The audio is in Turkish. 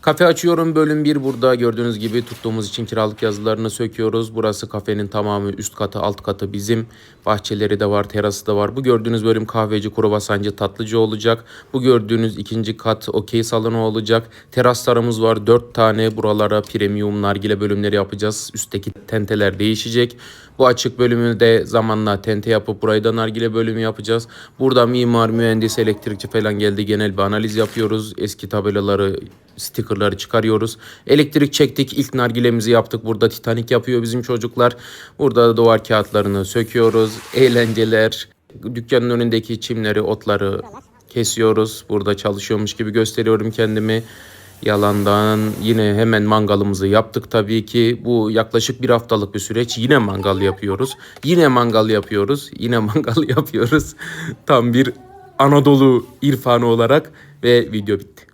Kafe açıyorum bölüm 1 burada gördüğünüz gibi tuttuğumuz için kiralık yazılarını söküyoruz. Burası kafenin tamamı üst katı alt katı bizim. Bahçeleri de var terası da var. Bu gördüğünüz bölüm kahveci kruvasancı tatlıcı olacak. Bu gördüğünüz ikinci kat okey salonu olacak. Teraslarımız var 4 tane buralara premium nargile bölümleri yapacağız. Üstteki tenteler değişecek. Bu açık bölümü de zamanla tente yapıp burayı da nargile bölümü yapacağız. Burada mimar, mühendis, elektrikçi falan geldi. Genel bir analiz yapıyoruz. Eski tabelaları, stickerları çıkarıyoruz. Elektrik çektik. İlk nargilemizi yaptık. Burada Titanic yapıyor bizim çocuklar. Burada duvar kağıtlarını söküyoruz. Eğlenceler. Dükkanın önündeki çimleri, otları kesiyoruz. Burada çalışıyormuş gibi gösteriyorum kendimi. Yalandan yine hemen mangalımızı yaptık tabii ki. Bu yaklaşık bir haftalık bir süreç. Yine mangal yapıyoruz. Yine mangal yapıyoruz. Yine mangal yapıyoruz. Tam bir Anadolu irfanı olarak ve video bitti.